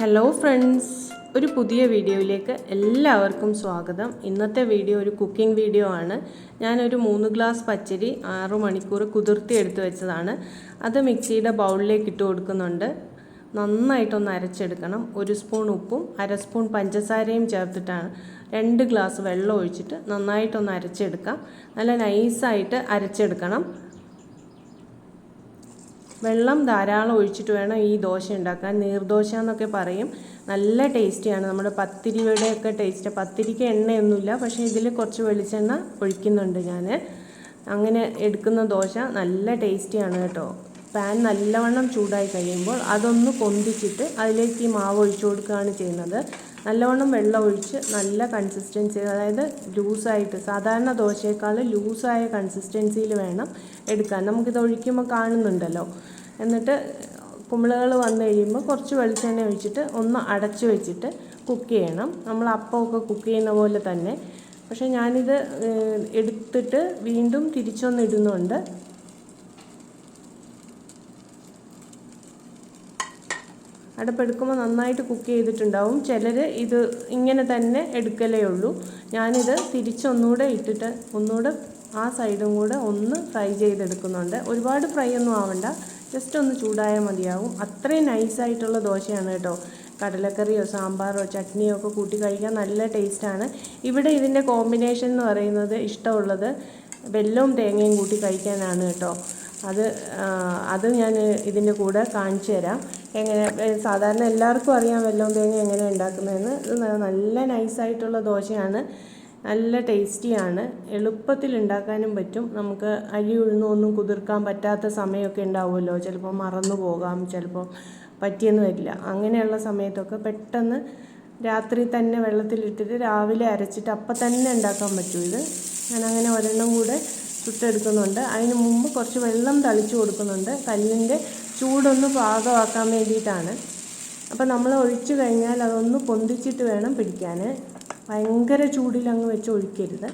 Hello friends ഒരു പുതിയ വീഡിയോയിലേക്ക് എല്ലാവർക്കും സ്വാഗതം. ഇന്നത്തെ വീഡിയോ ഒരു കുക്കിംഗ് വീഡിയോ ആണ്. ഞാനൊരു മൂന്ന് ഗ്ലാസ് പച്ചരി ആറു മണിക്കൂർ കുതിർത്തി എടുത്ത് വെച്ചതാണ്. അത് മിക്സിയുടെ ബൗളിലേക്ക് ഇട്ട് കൊടുക്കുന്നുണ്ട്. നന്നായിട്ടൊന്ന് അരച്ചെടുക്കണം. ഒരു സ്പൂൺ ഉപ്പും അര സ്പൂൺ പഞ്ചസാരയും ചേർത്തിട്ടാണ് രണ്ട് ഗ്ലാസ് വെള്ളം ഒഴിച്ചിട്ട് നന്നായിട്ടൊന്ന് അരച്ചെടുക്കാം. നല്ല നൈസായിട്ട് അരച്ചെടുക്കണം. വെള്ളം ധാരാളം ഒഴിച്ചിട്ട് വേണം ഈ ദോശ ഉണ്ടാക്കാൻ. നീർദോശ എന്നൊക്കെ പറയും. നല്ല ടേസ്റ്റിയാണ്. നമ്മുടെ പത്തിരിയുടെ ഒക്കെ ടേസ്റ്റ് പത്തിരിക്ക് എണ്ണയൊന്നുമില്ല. പക്ഷേ ഇതിൽ കുറച്ച് വെളിച്ചെണ്ണ ഒഴിക്കുന്നുണ്ട് ഞാൻ അങ്ങനെ എടുക്കുന്ന ദോശ നല്ല ടേസ്റ്റിയാണ് കേട്ടോ. പാൻ നല്ലവണ്ണം ചൂടായി കഴിയുമ്പോൾ അതൊന്ന് പൊന്തിച്ചിട്ട് അതിലേക്ക് ഈ മാവ് ഒഴിച്ചു കൊടുക്കുകയാണ് ചെയ്യുന്നത്. നല്ലവണ്ണം വെള്ളം ഒഴിച്ച് നല്ല കൺസിസ്റ്റൻസി അതായത് ലൂസായിട്ട് സാധാരണ ദോശയേക്കാൾ ലൂസായ കൺസിസ്റ്റൻസിയിൽ വേണം എടുക്കാൻ. നമുക്കിത് ഒഴിക്കുമ്പോൾ കാണുന്നുണ്ടല്ലോ. എന്നിട്ട് കുമിളകൾ വന്നു കഴിയുമ്പോൾ കുറച്ച് വെളിച്ചെണ്ണ ഒഴിച്ചിട്ട് ഒന്ന് അടച്ചു വെച്ചിട്ട് കുക്ക് ചെയ്യണം. നമ്മൾ അപ്പമൊക്കെ കുക്ക് ചെയ്യുന്ന പോലെ തന്നെ. പക്ഷേ ഞാനിത് എടുത്തിട്ട് വീണ്ടും തിരിച്ചൊന്ന് അടപ്പെടുക്കുമ്പോൾ നന്നായിട്ട് കുക്ക് ചെയ്തിട്ടുണ്ടാവും. ചിലർ ഇത് ഇങ്ങനെ തന്നെ എടുക്കലേ ഉള്ളൂ. ഞാനിത് തിരിച്ചൊന്നുകൂടെ ഇട്ടിട്ട് ഒന്നുകൂടെ ആ സൈഡും കൂടെ ഒന്ന് ഫ്രൈ ചെയ്തെടുക്കുന്നുണ്ട്. ഒരുപാട് ഫ്രൈ ഒന്നും ആവണ്ട. ജസ്റ്റ് ഒന്ന് ചൂടായാൽ മതിയാവും. അത്രയും നൈസായിട്ടുള്ള ദോശയാണ് കേട്ടോ. കടലക്കറിയോ സാമ്പാറോ ചട്നിയോ ഒക്കെ കൂട്ടി കഴിക്കാൻ നല്ല ടേസ്റ്റാണ് ഇവിടെ ഇതിന്റെ കോമ്പിനേഷൻ എന്ന് പറയുന്നത് ഇഷ്ടമുള്ളത് വെല്ലവും തേങ്ങയും കൂട്ടി കഴിക്കാനാണ് കേട്ടോ. അത് അത് ഞാൻ ഇതിന്റെ കൂടെ കാണിച്ചു തരാം എങ്ങനെ സാധാരണ എല്ലാവർക്കും അറിയാം വെല്ലവും തേങ്ങ എങ്ങനെ ഉണ്ടാക്കുന്നതെന്ന്. ഇത് നല്ല നൈസായിട്ടുള്ള ദോശയാണ്. നല്ല ടേസ്റ്റിയാണ്. എളുപ്പത്തിൽ ഉണ്ടാക്കാനും പറ്റും. നമുക്ക് അരി ഉഴുന്നൊന്നും കുതിർക്കാൻ പറ്റാത്ത സമയമൊക്കെ ഉണ്ടാവുമല്ലോ. ചിലപ്പോൾ മറന്നു പോകാം ചിലപ്പോൾ പറ്റിയെന്ന് വരില്ല. അങ്ങനെയുള്ള സമയത്തൊക്കെ പെട്ടെന്ന് രാത്രി തന്നെ വെള്ളത്തിലിട്ടിട്ട് രാവിലെ അരച്ചിട്ട് അപ്പം തന്നെ ഉണ്ടാക്കാൻ പറ്റും ഇത്. ഞാൻ അങ്ങനെ ഒരെണ്ണം കൂടെ ചുട്ടെടുക്കുന്നുണ്ട്. അതിന് മുമ്പ് കുറച്ച് വെള്ളം തളിച്ചു കൊടുക്കുന്നുണ്ട്. കല്ലിന്റെ ചൂടൊന്ന് പാകമാക്കാൻ വേണ്ടിയിട്ടാണ്. അപ്പോൾ നമ്മൾ ഒഴിച്ചു കഴിഞ്ഞാൽ അതൊന്ന് പൊന്തിച്ചിട്ട് വേണം പിടിക്കാൻ. ഭയങ്കര ചൂടിൽ അങ്ങ് വെച്ച് ഒഴിക്കരുത്.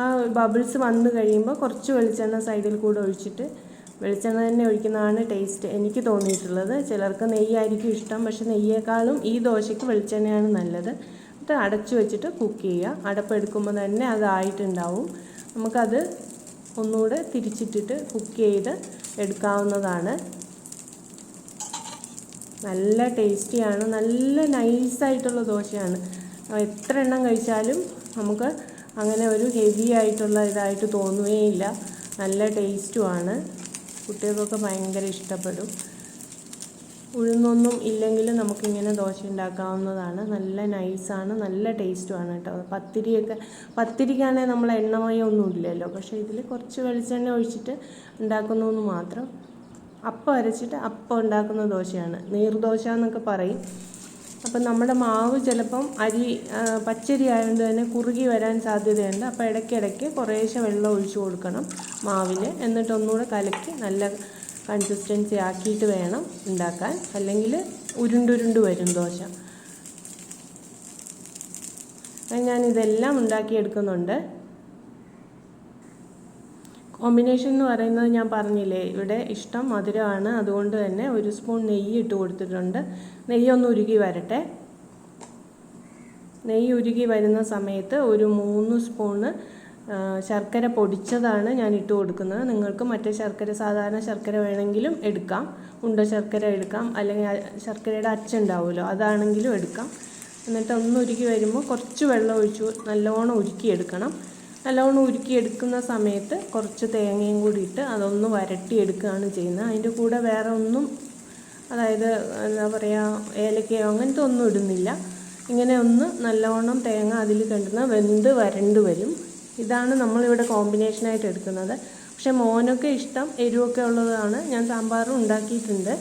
ആ ബബിൾസ് വന്നു കഴിയുമ്പോൾ കുറച്ച് വെളിച്ചെണ്ണ സൈഡിൽ കൂടെ ഒഴിച്ചിട്ട് വെളിച്ചെണ്ണ തന്നെ ഒഴിക്കുന്നതാണ് ടേസ്റ്റ് എനിക്ക് തോന്നിയിട്ടുള്ളത്. ചിലർക്ക് നെയ്യായിരിക്കും ഇഷ്ടം പക്ഷെ നെയ്യേക്കാളും ഈ ദോശയ്ക്ക് വെളിച്ചെണ്ണയാണ് നല്ലത്. എന്നിട്ട് അടച്ചു വെച്ചിട്ട് കുക്ക് ചെയ്യുക. അടപ്പെടുക്കുമ്പോൾ തന്നെ അതായിട്ടുണ്ടാവും നമുക്കത് ഒന്നുകൂടെ തിരിച്ചിട്ടിട്ട് കുക്ക് ചെയ്ത് എടുക്കാവുന്നതാണ്. നല്ല ടേസ്റ്റിയാണ് നല്ല നൈസായിട്ടുള്ള ദോശയാണ്. എത്ര എണ്ണം കഴിച്ചാലും നമുക്ക് അങ്ങനെ ഒരു ഹെവി ആയിട്ടുള്ള ഇതായിട്ട് തോന്നുകയില്ല നല്ല ടേസ്റ്റുമാണ്. കുട്ടികൾക്കൊക്കെ ഭയങ്കര ഇഷ്ടപ്പെടും. ഉഴുന്നൊന്നും ഇല്ലെങ്കിലും നമുക്കിങ്ങനെ ദോശ ഉണ്ടാക്കാവുന്നതാണ് നല്ല നൈസാണ് നല്ല ടേസ്റ്റുമാണ് കേട്ടോ. പത്തിരിയൊക്കെ പത്തിരിക്കാണെങ്കിൽ നമ്മൾ എണ്ണമയമൊന്നും ഇല്ലല്ലോ പക്ഷേ ഇതിൽ കുറച്ച് വെളിച്ചെണ്ണ ഒഴിച്ചിട്ട് ഉണ്ടാക്കുന്നു എന്ന് മാത്രം. അപ്പം അരച്ചിട്ട് അപ്പം ഉണ്ടാക്കുന്ന ദോശയാണ്. നീർദോശ എന്നൊക്കെ പറയും. അപ്പം നമ്മുടെ മാവ് ചിലപ്പം അരി പച്ചരി ആയതുകൊണ്ട് തന്നെ കുറുകി വരാൻ സാധ്യതയുണ്ട്. അപ്പോൾ ഇടയ്ക്കിടയ്ക്ക് കുറേശ്ശെ വെള്ളം ഒഴിച്ചു കൊടുക്കണം മാവിൽ എന്നിട്ട് ഒന്നുകൂടെ കലക്കി നല്ല കൺസിസ്റ്റൻസി ആക്കിയിട്ട് വേണം ഉണ്ടാക്കാൻ. അല്ലെങ്കിൽ ഉരുണ്ടുരുണ്ട് വരും ദോശ. ഞാനിതെല്ലാം ഉണ്ടാക്കിയെടുക്കുന്നുണ്ട്. കോമ്പിനേഷൻ എന്ന് പറയുന്നത് ഞാൻ പറഞ്ഞില്ലേ ഇവിടെ ഇഷ്ടം മധുരമാണ്. അതുകൊണ്ട് തന്നെ ഒരു സ്പൂൺ നെയ്യ് ഇട്ട് കൊടുത്തിട്ടുണ്ട്. നെയ്യൊന്ന് ഉരുകി വരട്ടെ. നെയ്യ് ഉരുകി വരുന്ന സമയത്ത് ഒരു മൂന്ന് സ്പൂണ് ശർക്കര പൊടിച്ചതാണ് ഞാൻ ഇട്ട് കൊടുക്കുന്നത്. നിങ്ങൾക്ക് മറ്റേ ശർക്കര സാധാരണ ശർക്കര വേണമെങ്കിലും എടുക്കാം. ഉണ്ട ശർക്കര എടുക്കാം. അല്ലെങ്കിൽ ശർക്കരയുടെ അച്ചുണ്ടാവുമല്ലോ അതാണെങ്കിലും എടുക്കാം. എന്നിട്ട് ഒന്ന് ഉരുക്കി വരുമ്പോൾ കുറച്ച് വെള്ളം ഒഴിച്ചു നല്ലോണം ഉരുക്കിയെടുക്കണം നല്ലോണം ഉരുക്കിയെടുക്കുന്ന സമയത്ത് കുറച്ച് തേങ്ങയും കൂടി ഇട്ട് അതൊന്ന് വരട്ടിയെടുക്കുകയാണ് ചെയ്യുന്നത്. അതിന്റെ കൂടെ വേറെ ഒന്നും അതായത് എന്താ പറയുക ഏലക്കയോ അങ്ങനത്തെ ഒന്നും ഇടുന്നില്ല. ഇങ്ങനെ ഒന്ന് നല്ലോണം തേങ്ങ അതിൽ കിടന്ന് വെന്ത് വരണ്ട് വരും. ഇതാണ് നമ്മളിവിടെ കോമ്പിനേഷനായിട്ട് എടുക്കുന്നത്. പക്ഷെ മോനൊക്കെ ഇഷ്ടം എരിവൊക്കെ ഉള്ളതാണ്. ഞാൻ സാമ്പാറും ഉണ്ടാക്കിയിട്ടുണ്ട്.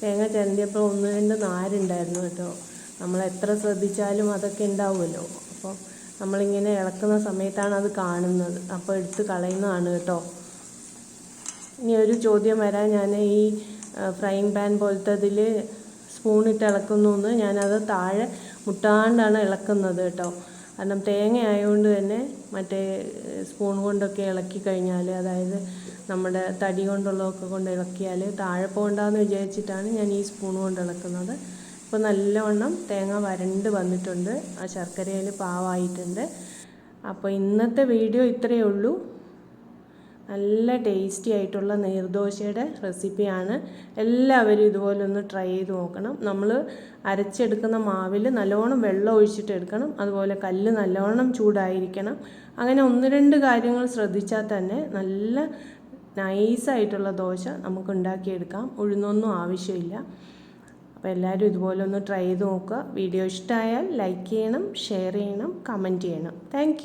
തേങ്ങ ചിരണ്ടിയപ്പോൾ ഒന്ന് രണ്ട് നാരുണ്ടായിരുന്നു കേട്ടോ. നമ്മൾ എത്ര ശ്രദ്ധിച്ചാലും അതൊക്കെ ഉണ്ടാവുമല്ലോ. അപ്പോൾ നമ്മളിങ്ങനെ ഇളക്കുന്ന സമയത്താണ് അത് കാണുന്നത്. അപ്പോൾ എടുത്ത് കളയുന്നതാണ് കേട്ടോ. ഇനി ഒരു ചോദ്യം വരാൻ ഞാൻ ഈ ഫ്രൈയിങ് പാൻ പോലത്തെ ഇതിൽ സ്പൂണിട്ട് ഇളക്കുന്നു എന്ന് ഞാനത് താഴെ മുട്ടാണ്ടാണ് ഇളക്കുന്നത് കേട്ടോ. കാരണം തേങ്ങ ആയതുകൊണ്ട് തന്നെ മറ്റേ സ്പൂൺ കൊണ്ടൊക്കെ ഇളക്കി കഴിഞ്ഞാൽ അതായത് നമ്മുടെ തടി കൊണ്ടുള്ളതൊക്കെ കൊണ്ട് ഇളക്കിയാൽ താഴെ പോകണ്ടെന്ന് വിചാരിച്ചിട്ടാണ് ഞാൻ ഈ സ്പൂൺ കൊണ്ട് ഇളക്കുന്നത്. ഇപ്പോൾ നല്ലവണ്ണം തേങ്ങ വരണ്ട് വന്നിട്ടുണ്ട്. ആ ശർക്കരയിൽ പാവായിട്ടുണ്ട്. അപ്പോൾ ഇന്നത്തെ വീഡിയോ ഇത്രയേ ഉള്ളൂ. നല്ല ടേസ്റ്റി ആയിട്ടുള്ള നീർദോശയുടെ റെസിപ്പിയാണ് എല്ലാവരും ഇതുപോലെ ഒന്ന് ട്രൈ ചെയ്ത് നോക്കണം. നമ്മൾ അരച്ചെടുക്കുന്ന മാവിൽ നല്ലോണം വെള്ളം ഒഴിച്ചിട്ട് എടുക്കണം. അതുപോലെ കല്ല് നല്ലോണം ചൂടായിരിക്കണം. അങ്ങനെ ഒന്ന് രണ്ട് കാര്യങ്ങൾ ശ്രദ്ധിച്ചാൽ തന്നെ നല്ല നൈസായിട്ടുള്ള ദോശ നമുക്ക് ഉണ്ടാക്കിയെടുക്കാം. ഉഴുന്നൊന്നും ആവശ്യമില്ല. അപ്പോൾ എല്ലാവരും ഇതുപോലെ ഒന്ന് ട്രൈ ചെയ്ത് നോക്കുക. വീഡിയോ ഇഷ്ടമായാൽ ലൈക്ക് ചെയ്യണം ഷെയർ ചെയ്യണം കമന്റ് ചെയ്യണം. താങ്ക്